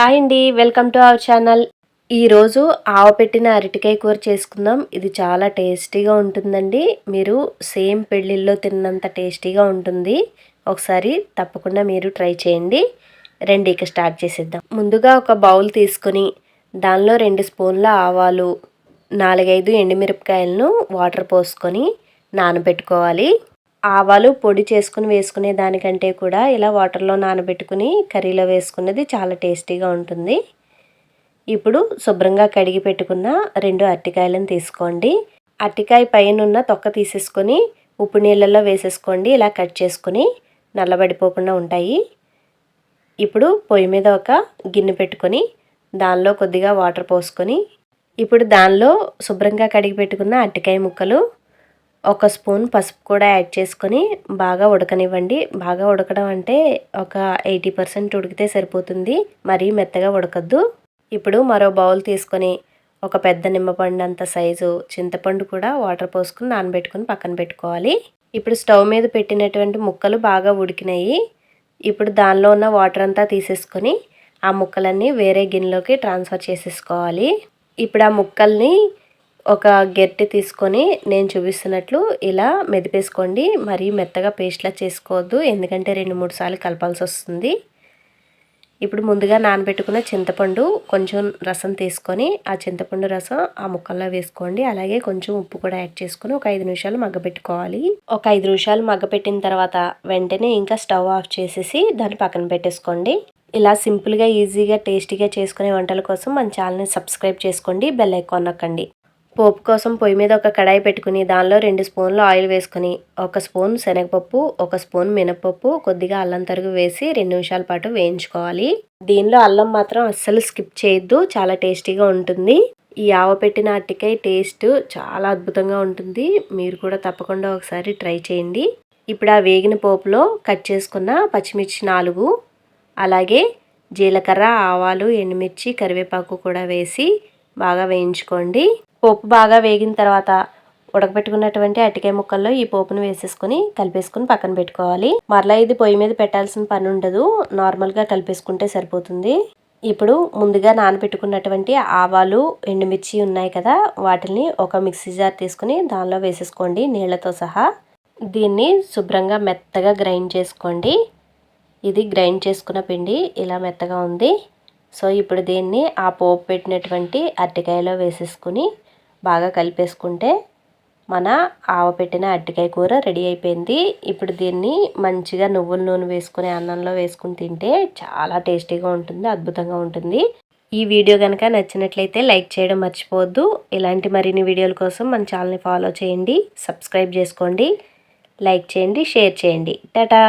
Hi అండి welcome to our channel. ఈరోజు ఆవపెట్టిన అరటికాయ కూర చేసుకుందాం. ఇది చాలా టేస్టీగా ఉంటుందండి. మీరు సేమ్ పెళ్ళిళ్ళలో తిన్నంత టేస్టీగా ఉంటుంది. ఒకసారి తప్పకుండా మీరు ట్రై చేయండి. రెండు ఇక స్టార్ట్ చేసేద్దాం. ముందుగా ఒక బౌల్ తీసుకొని దానిలో రెండు స్పూన్ల ఆవాలు నాలుగైదు ఎండుమిరపకాయలను వాటర్ పోసుకొని నానబెట్టుకోవాలి. ఆవాలు పొడి చేసుకుని వేసుకునే దానికంటే కూడా ఇలా వాటర్లో నానబెట్టుకుని కర్రీలో వేసుకున్నది చాలా టేస్టీగా ఉంటుంది. ఇప్పుడు శుభ్రంగా కడిగి పెట్టుకున్న రెండు అరటికాయలను తీసుకోండి. అరటికాయ పైన ఉన్న తొక్క తీసేసుకొని ఉప్పు నీళ్ళల్లో వేసేసుకోండి. ఇలా కట్ చేసుకొని నల్లబడిపోకుండా ఉంటాయి. ఇప్పుడు పొయ్యి మీద ఒక గిన్నె పెట్టుకొని దానిలో కొద్దిగా వాటర్ పోసుకొని ఇప్పుడు దానిలో శుభ్రంగా కడిగి పెట్టుకున్న అరటికాయ ముక్కలు ఒక స్పూన్ పసుపు కూడా యాడ్ చేసుకొని బాగా ఉడకనివ్వండి. బాగా ఉడకడం అంటే ఒక ఎయిటీ పర్సెంట్ ఉడికితే సరిపోతుంది. మరీ మెత్తగా ఉడకద్దు. ఇప్పుడు మరో బౌల్ తీసుకొని ఒక పెద్ద నిమ్మపండు అంత సైజు చింతపండు కూడా వాటర్ పోసుకుని నానబెట్టుకుని పక్కన పెట్టుకోవాలి. ఇప్పుడు స్టవ్ మీద పెట్టినటువంటి ముక్కలు బాగా ఉడికినాయి. ఇప్పుడు దానిలో ఉన్న వాటర్ అంతా తీసేసుకొని ఆ ముక్కలన్నీ వేరే గిన్నెలోకి ట్రాన్స్ఫర్ చేసేసుకోవాలి. ఇప్పుడు ఆ ముక్కల్ని ఒక గెట్టి తీసుకొని నేను చూపిస్తున్నట్లు ఇలా మెదిపేసుకోండి. మరీ మెత్తగా పేస్ట్లా చేసుకోవద్దు. ఎందుకంటే రెండు మూడు సార్లు కలపాల్సి వస్తుంది. ఇప్పుడు ముందుగా నానబెట్టుకున్న చింతపండు కొంచెం రసం తీసుకొని ఆ చింతపండు రసం ఆ ముక్కల్లో వేసుకోండి. అలాగే కొంచెం ఉప్పు కూడా యాడ్ చేసుకొని ఒక ఐదు నిమిషాలు మగ్గపెట్టుకోవాలి ఒక ఐదు నిమిషాలు మగ్గపెట్టిన తర్వాత వెంటనే ఇంకా స్టవ్ ఆఫ్ చేసేసి దాన్ని పక్కన పెట్టేసుకోండి. ఇలా సింపుల్గా ఈజీగా టేస్టీగా చేసుకునే వంటల కోసం మన ఛానల్ని సబ్స్క్రైబ్ చేసుకోండి. బెల్ ఐకాన్ నొక్కండి. పోపు కోసం పొయ్యి మీద ఒక కడాయి పెట్టుకుని దానిలో రెండు స్పూన్లు ఆయిల్ వేసుకుని ఒక స్పూన్ శనగపప్పు ఒక స్పూన్ మినపప్పు కొద్దిగా అల్లం తరుగు వేసి రెండు నిమిషాల పాటు వేయించుకోవాలి. దీనిలో అల్లం మాత్రం అస్సలు స్కిప్ చేయొద్దు చాలా టేస్టీగా ఉంటుంది. ఈ ఆవ పెట్టిన అట్టికాయ టేస్ట్ చాలా అద్భుతంగా ఉంటుంది. మీరు కూడా తప్పకుండా ఒకసారి ట్రై చేయండి. ఇప్పుడు ఆ వేగిన పోపులో కట్ చేసుకున్న పచ్చిమిర్చి నాలుగు అలాగే జీలకర్ర ఆవాలు ఎండుమిర్చి కరివేపాకు కూడా వేసి బాగా వేయించుకోండి. పోపు బాగా వేగిన తర్వాత ఉడకబెట్టుకున్నటువంటి అటికాయ ముక్కల్లో ఈ పోపును వేసేసుకుని కలిపేసుకుని పక్కన పెట్టుకోవాలి. మరలా ఇది పొయ్యి మీద పెట్టాల్సిన పని ఉండదు. నార్మల్గా కలిపేసుకుంటే సరిపోతుంది. ఇప్పుడు ముందుగా నానబెట్టుకున్నటువంటి ఆవాలు ఎండుమిర్చి ఉన్నాయి కదా వాటిని ఒక మిక్సీ జార్ తీసుకుని దానిలో వేసేసుకోండి నీళ్ళతో సహా. దీన్ని శుభ్రంగా మెత్తగా గ్రైండ్ చేసుకోండి. ఇది గ్రైండ్ చేసుకున్న పిండి ఇలా మెత్తగా ఉంది. సో ఇప్పుడు దీన్ని ఆ పోపు పెట్టినటువంటి అరటికాయలో వేసేసుకుని బాగా కలిపేసుకుంటే మన ఆవపెట్టిన అరటికాయ కూర రెడీ అయిపోయింది. ఇప్పుడు దీన్ని మంచిగా నువ్వుల నూనె వేసుకుని అన్నంలో వేసుకుని తింటే చాలా టేస్టీగా ఉంటుంది అద్భుతంగా ఉంటుంది. ఈ వీడియో కనుక నచ్చినట్లయితే లైక్ చేయడం మర్చిపోవద్దు. ఇలాంటి మరిన్ని వీడియోల కోసం మన ఛానల్ని ఫాలో చేయండి సబ్స్క్రైబ్ చేసుకోండి లైక్ చేయండి షేర్ చేయండి. టాటా!